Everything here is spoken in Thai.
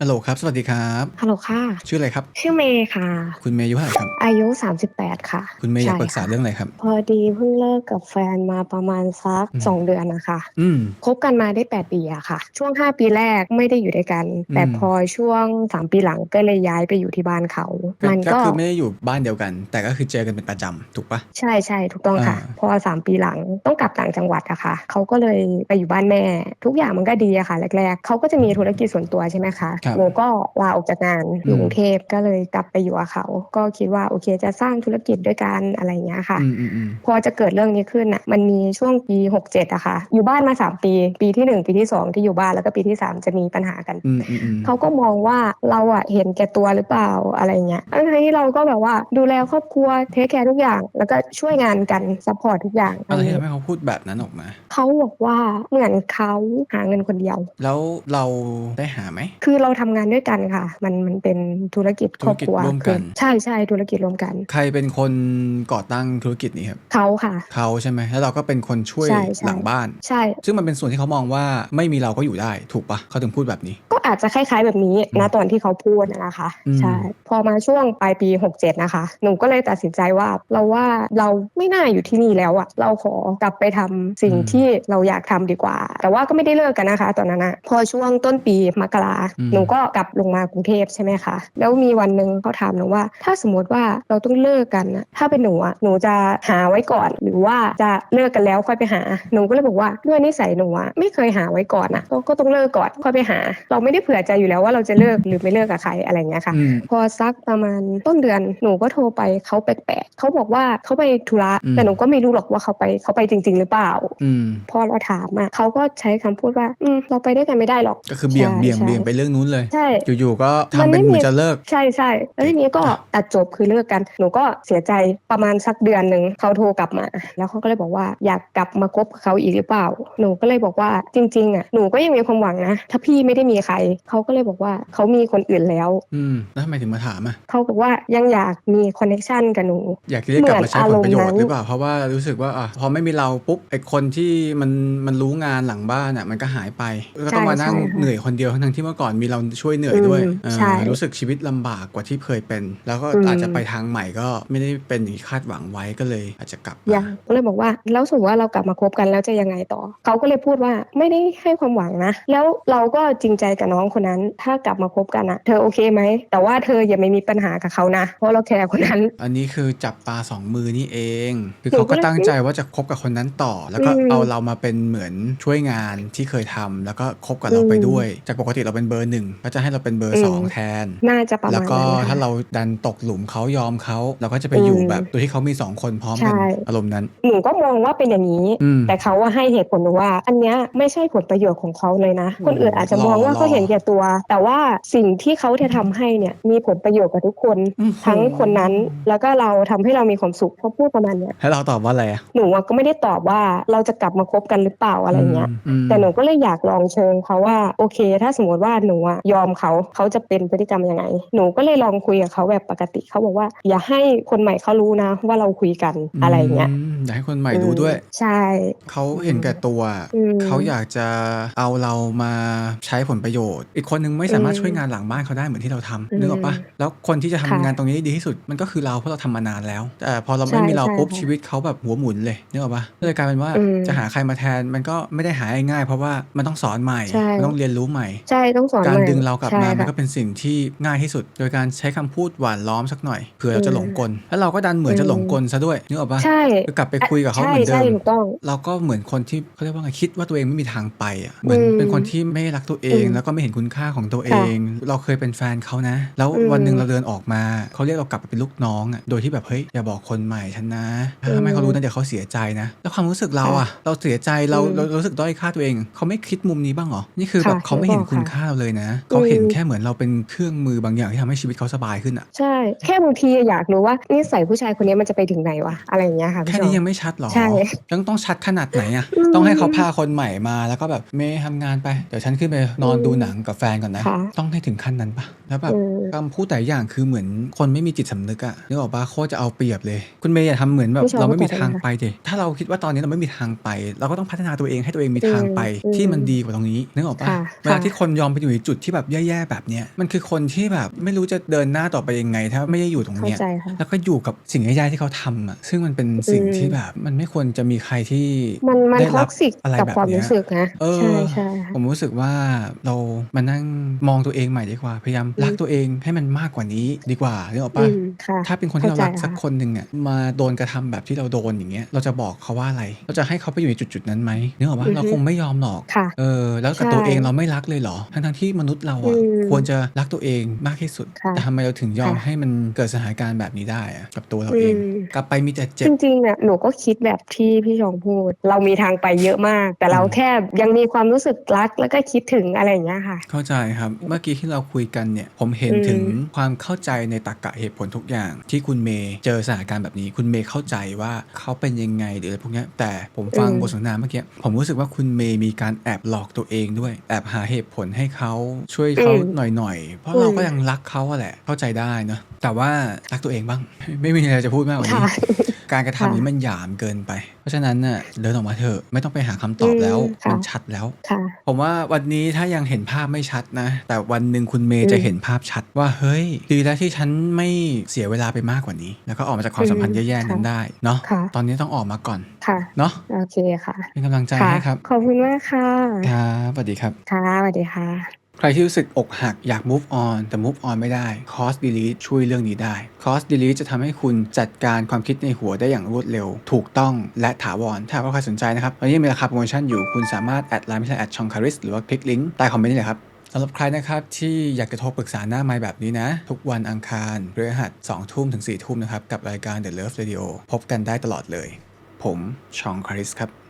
ฮัลโหลครับ สวัสดีครับ ฮัลโหลค่ะ ชื่ออะไรครับ ชื่อเมย์ค่ะ คุณเมย์อายุเท่าไหร่ครับ อายุ 38 ค่ะ คุณเมย์อยากใช่ปรึกษาค่ะเรื่องอะไรครับ พอดีเพิ่งเลิกกับแฟนมาประมาณสักอืมสองเดือนนะคะอืมคบกันมาได้ 8 ปีอะค่ะ ช่วง 5 ปีแรกไม่ได้อยู่ด้วยกันอืมแต่พอช่วง 3 ปีหลังก็เลยย้ายไปอยู่ที่บ้านเขาก็มันก็ก็คือไม่ได้อยู่บ้านเดียวกัน แต่ก็คือเจอกันเป็นประจำถูกปะใช่ใช่ถูกต้องค่ะอ่าพอ 3 ปีหลังต้องกลับต่างจังหวัดอะค่ะเขาก็เลยไปอยู่บ้านแม่ ทุกอย่างมันก็ดีอะค่ะแรกๆเขาก็จะมีธุรกิจส่วนตัวใช่ไหมคะครับหนูก็ลาออกจากงานอยู่อืมกรุงเทพก็เลยกลับไปอยู่กับเขา ก็คิดว่าโอเคจะสร้างธุรกิจด้วยกันอะไรอย่างเงี้ยค่ะอืมอืมอืมพอจะเกิดเรื่องนี้ขึ้นอะมันมีช่วงปี67อะค่ะ อยู่บ้านมา3ปี ปีที่1ปีที่2ที่อยู่บ้านแล้วก็ปีที่3จะมีปัญหากันอืมอืมอืมเขาก็มองว่าเราอะเห็นแก่ตัวหรือเปล่าอะไรเงี้ยทั้งๆที่เราก็แบบว่าดูแลครอบครัวเทคแคร์ทุกอย่าง แล้วก็ช่วยงานกันซัพพอร์ตทุกอย่างอะไรที่ทำให้เขาพูดแบบนั้นออกมา เขาบอกว่าเหมือนเขาหาเงินคนเดียว แล้วเราได้หาไหม คือเราทำงานด้วยกันค่ะ มันมันเป็นธุรกิจครอบครัวธุรกิจร่วมกัน คือใช่ใช่ธุรกิจร่วมกัน ใครเป็นคนก่อตั้งธุรกิจนี้ครับเขาค่ะ เขาใช่ไหมแล้วเราก็เป็นคนช่วยใช่ใช่ หลังบ้าน ใช่ ซึ่งมันเป็นส่วนที่เขามองว่าไม่มีเราก็อยู่ได้ถูกปะเขาถึงพูดแบบนี้ก็ อาจจะคล้าย ๆ แบบนี้อืมนะตอนที่เขาพูดนะนะคะอืมใช่พอมาช่วงปลายปี 67 นะคะ หนูก็เลยตัดสินใจว่าเราว่าเราไม่น่าอยู่ที่นี่แล้วอะเราขอกลับไปทำสิ่งที่เราอยากทำดีกว่า แต่ว่าก็ไม่ได้เลิกกันนะคะ ตอนนั้นอะพอช่วงต้นปีมกราหนูก็กลับลงมากรุงเทพใช่ไหมคะแล้วมีวันหนึ่งเขาถามหนูว่า ถ้าสมมติว่าเราต้องเลิกกันอะถ้าเป็นหนูอะหนูจะหาไว้ก่อน หรือว่าจะเลิกกันแล้วค่อยไปหาหนูก็เลยบอกว่าด้วยนิสัยหนูอะไม่เคยหาไว้ก่อนอะก็ก็ต้องเลิกก่อนค่อยไปหา เราไม่ได้เผื่อใจอยู่แล้วว่าเราจะเลิกหรือไม่เลิกกับใครอะไรอย่างเงี้ยค่ะอืมพอสักประมาณต้นเดือนหนูก็โทรไปเขาแปลกๆเขาบอกว่าเขาไปธุระอืมแต่หนูก็ไม่รู้หรอกว่าเขาไปเขาไปจริง ๆ หรือเปล่าอืมพอเราถามอะเขาก็ใช้คำพูดว่าอืมเราไปด้วยกันไม่ได้หรอกก็คือเบี่ยงใช่เบี่ยงใช่เบี่ยงไปเรื่องนู้นเลยใช่อยู่ๆก็มัทำนไม่เป็นเหมือมีนจะเลิก ใช่ใช่แล้วทีนี้ก็ตัดจบคือเลิกกัน หนูก็เสียใจประมาณสักเดือนหนึ่งเขาโทรกลับมา แล้วเขาก็เลยบอกว่าอยากกลับมาคบกับเขาอีกหรือเปล่า หนูก็เลยบอกว่าจริงๆอะหนูก็ยังมีความหวังนะ ถ้าพี่ไม่ได้มีใครเขาก็เลยบอกว่าเขามีคนอื่นแล้ว อืมแล้วทำไมถึงมาถามอะเขาบอกว่ายังอยากมีคอนเนคชันกับหนูอยากจะได้กลับมาใช้ผลประโยชน์เหมือนอารมณ์นั้นหรือเปล่าเพราะว่ารู้สึกว่าอะพอไม่มีเราปุ๊บไอคนที่มันมันรู้งานหลังบ้านอะมันก็หายไปก็ต้องมานั่งใช่ใช่เหนื่อยคนเดียวทั้งที่เมื่อก่อนมีเราช่วยเหนื่อยด้วยอืมเออใช่รู้สึกชีวิตลำบากกว่าที่เคยเป็น แล้วก็อืมอาจจะไปทางใหม่ก็ไม่ได้เป็นอย่างที่คาดหวังไว้ก็เลยอาจจะกลับมายังก็เลยบอกว่าแล้วสมมติว่าเรากลับมาคบกันแล้วจะยังไงต่อเขาก็เลยพูดว่าไม่ได้ให้ความหวังนะ แล้วเราก็จริงใจกับน้องคนนั้น ถ้ากลับมาคบกันอะเธอโอเคไหม แต่ว่าเธออย่าไม่มีปัญหากับเขานะ เพราะเราแคร์คนนั้น อันนี้คือจับปลาสองมือนี่เอง คือหนูเขาก็ก็เลยตั้งใจว่าจะคบกับคนนั้นต่อ แล้วก็อืมเอาเรามาเป็นเหมือนช่วยงานที่เคยทำแล้วก็คบกับเราไปอืมด้วย จากปกติเราเป็นเบอร์หนึ่งก็จะให้เราเป็นเบอร์อืมสองแทน น่าจะประมาณแล้วก็นั้นนะคะถ้าเราดันตกหลุมเขายอมเขาเราก็จะไปอยู่อืมแบบโดยที่เขามีสองคนพร้อมกันใช่อารมณ์นั้น หนูก็มองว่าเป็นอย่างนี้อืมแต่เขาว่าให้เหตุผลหนูว่า อันเนี้ยไม่ใช่ผลประโยชน์ของเขาเลยนะโอ้คนอื่นอาจจะมองว่าหล่อเขาเห็นแก่ตัว แต่ว่าสิ่งที่เขาจะทำให้เนี่ยมีผลประโยชน์กับทุกคนอื้อหือทั้งคนนั้น แล้วก็เราทำให้เรามีความสุขเขาพูดประมาณเนี้ยให้เราตอบว่าอะไรอะหนูอะก็ไม่ได้ตอบว่าเราจะกลับมาคบกันหรือเปล่าอะไรเงี้ยอืมแต่หนูก็เลยอยากลองเชิงเขาว่าโอเค ถ้าสมมติว่าหนูอะยอมเขาเขาจะเป็นพฤติกรรมยังไง หนูก็เลยลองคุยกับเขาแบบปกติเขาบอกว่า อย่าให้คนใหม่เขารู้นะว่าเราคุยกันอะไรเงี้ยมอยากให้คนใหม่รู้ด้วย ใช่เขาเห็นแก่ตัวอืมเขาอยากจะเอาเรามาใช้ผลประโยชน์อีกคนนึงไม่สามารถอืมช่วยงานหลังบ้านเขาได้เหมือนที่เราทำอืมนึกออกปะแล้วคนที่จะทำค่ะงานตรงนี้ได้ดีที่สุดมันก็คือเราเพราะเราทำมานานแล้ว แต่พอเราไม่ใช่มีเราใช่ปุ๊บค่ะชีวิตเขาแบบหัวหมุนเลยนึกออกปะก็เลยกลายเป็นว่าอืมจะหาใครมาแทนมันก็ไม่ได้หาง่ายๆเพราะว่ามันต้องสอนใหม่ใช่มันต้องเรียนรู้ใหม่ใช่ต้องสอนการใหม่ดึงเรากลับใช่มามันค่ะก็เป็นสิ่งที่ง่ายที่สุด โดยการใช้คำพูดหวานล้อมสักหน่อยเผื่อเราจะหลงกลแล้วเราก็ดันเหมือนอืมจะหลงกลซะด้วยนึกออกปะใช่คือกลับไปคุยกับเขาใช่เหมือนเดิใช่มถูกต้องเราก็เหมือนคนที่เขาเรียกว่าไงคิดว่าตัวเองไม่มีทางไปอะเหมือนอืมเป็นคนที่ไม่รักตัวเองอืมแล้วก็ไม่เห็นคุณค่าของตัวเอค่ะงเราเคยเป็นแฟนเขานะ แล้วอืมวันหนึ่งเราเดินออกมา เขาเรียกเรากลับไปเป็นลูกน้องอะโดยที่แบบเฮ้ยอย่าบอกคนใหม่ฉันนะถ้าอืมไม่เขารู้นะเดี๋ยวเขาเสียใจนะ แล้วความรู้สึกเราอะ เราเสียใจเราอืมเราเรารู้สึกด้อยค่าตัวเอง เขาไม่คิดมุมนี้บ้างเหรอนี่คือค่ะแบบเขาไม่เห็นไม่บอกคุณค่ะค่าเราเลยนะเขาเห็นอืมแค่เหมือนเราเป็นเครื่องมือบางอย่างที่ทำให้ชีวิตเขาสบายขึ้นอะใช่แค่บางทีอยากรู้ว่านิสัยผู้ชายคนนี้มันจะไปถึงไหนวะอะไรอย่างเงี้ยค่ะพี่แค่ชอนี้บยังไม่ชัดหรอใช่ต้องต้องชัดขนาดไหนอะอืมต้องให้เขาพาคนใหม่มาแล้วก็แบบเมย์ทำงานไปเดี๋ยวฉันขึ้นไปนอนอืมดูหนังกับแฟนก่อนนะ ค่ะต้องให้ถึงขั้นนั้นปะแล้วแบบอืม คำพูดแต่ละอย่างคือเหมือนคนไม่มีจิตสำนึกอะนึกออกปะโคตรจะเอาเปรียบเลย คุณเมย์อย่าทำเหมือนแบบไม่ชอบเราไม่มีเข้าใจทางไปดิถ้าเราคิดว่าตอนนี้เราไม่มีทางไป เราก็ต้องพัฒนาตัวเองให้ตัวเองมีทางไป อืมที่มันดีกว่าตรงนี้นึกออกปะค่ะเวลาค่ะ ที่คนยอมไปอยู่ในจุดที่แบบแย่ๆแบบเนี้ยมันคือคนที่แบบไม่รู้จะเดินหน้าต่อไปยังไง ถ้าไม่ได้อยู่ตรงเข้าเนี้ย ใจค่ะ แล้วก็อยู่กับสิ่งแย่ๆที่เขาทำอะ ซึ่งมันเป็นสิ่งอืม ที่แบบ มันไม่ควรจะมีใครที่มันมันได้ท็รัอกซิกอะไรกับแบบความเนี้ย รู้สึกนะ เออ ใช่ใช่ค่ะ ผมรู้สึกว่าเรามานั่งมองตัวเองใหม่ดีกว่า พยายามรักตัวเองให้มันมากกว่านี้ดีกว่านึกออกอืปะมค่ะถ้าเป็นคนที่เรารักเข้าใจสักคนหนึ่งอะมาโดนกระทำแบบที่เราโดนอย่างเงี้ยเราจะบอกเขาว่าอะไร เราจะให้เขาไปอยู่ในจุดๆนั้นไหมนึกออกปะอือฮึเราคงไม่ยอมหรอกค่ะเออแล้วกับใช่ตัวเองเราไม่รักเลยเหรอทั้งๆที่มนุษย์เราอะอืมควรจะรักตัวเองมากที่สุดค่ะแต่ทำไมเราถึงยอมค่ะให้มันเกิดสถานการณ์แบบนี้ได้อะกับตัวเราเองอืมกลับไปมีแต่เจ็จบริงๆเนี่ยหนูก็คิดแบบที่พี่ชองพูด เรามีทางไปเยอะมาก แต่เราอืมแค่ยังมีความรู้สึกรักแล้วก็คิดถึงอะไรอย่างเงี้ยค่ะ เข้าใจครับ เมื่อกี้ที่เราคุยกันเนี่ย ผมเห็นอืมถึงความเข้าใจในตรรกะเหตุผลทุกอย่าง ที่คุณเมย์เจอสถานการณ์แบบนี้ คุณเมย์เข้าใจว่าเขาเป็นยังไงหรืออะไรพวกเนี้ยแต่ผมฟังบทสนทนาเมื่อกี้ผมรู้สึกว่าคุณเมย์มีการแอบหลอกตัวเองด้วย แอบหาเหตุผลให้เขาช่วยเขาอืมหน่อยๆ เพราะอืมเราก็ยังรักเขาอะแหละเข้าใจได้เนอะแต่ว่ารักตัวเองบ้าง ไม่มีอะไรจะพูดมากกว่านี้ค่ะการกระทำนี้ค่ะมันหยามเกินไป เพราะฉะนั้นน่ะเดินออกมาเถอะไม่ต้องไปหาคำตอบแล้วอืมค่ะมันชัดแล้วค่ะผมว่าวันนี้ถ้ายังเห็นภาพไม่ชัดนะ แต่วันหนึ่งคุณเมย์อืมจะเห็นภาพชัดว่าเฮ้ย ดีแล้วที่ฉันไม่เสียเวลาไปมากกว่านี้ แล้วก็ออกมาจากความสัมพันธ์อืมแย่ๆนั้นค่ะได้เนาะค่ะตอนนี้ต้องออกมาก่อนค่ะเนาะโอเคค่ะ เป็นกำลังใจค่ะให้ครับ ขอบคุณมากค่ะครับสวัสดีครับค่ะสวัสดีค่ะ ใครที่รู้สึกอกหักอยาก move on แต่ move on ไม่ได้ Cost Delete ช่วยเรื่องนี้ได้ Cost Delete จะทำให้คุณจัดการความคิดในหัวได้อย่างรวดเร็ว ถูกต้องและถาวร ถ้าหากว่าใครสนใจนะครับตอนนี้มีราคาโปรโมชั่นอยู่คุณสามารถแอดไลน์ไม่ใช่แอดชองคาริสหรือว่าคลิกลิงก์ใต้คอมเมนต์นี่เลยครับสำหรับใครนะครับที่อยากจะโทรปรึกษาหน้าไม้แบบนี้นะ ทุกวันอังคารพฤหัส2ทุ่มถึง4ทุ่มนะครับกับรายการ The Love Radio พบกันได้ตลอดเลย ผมชองคาริสครับ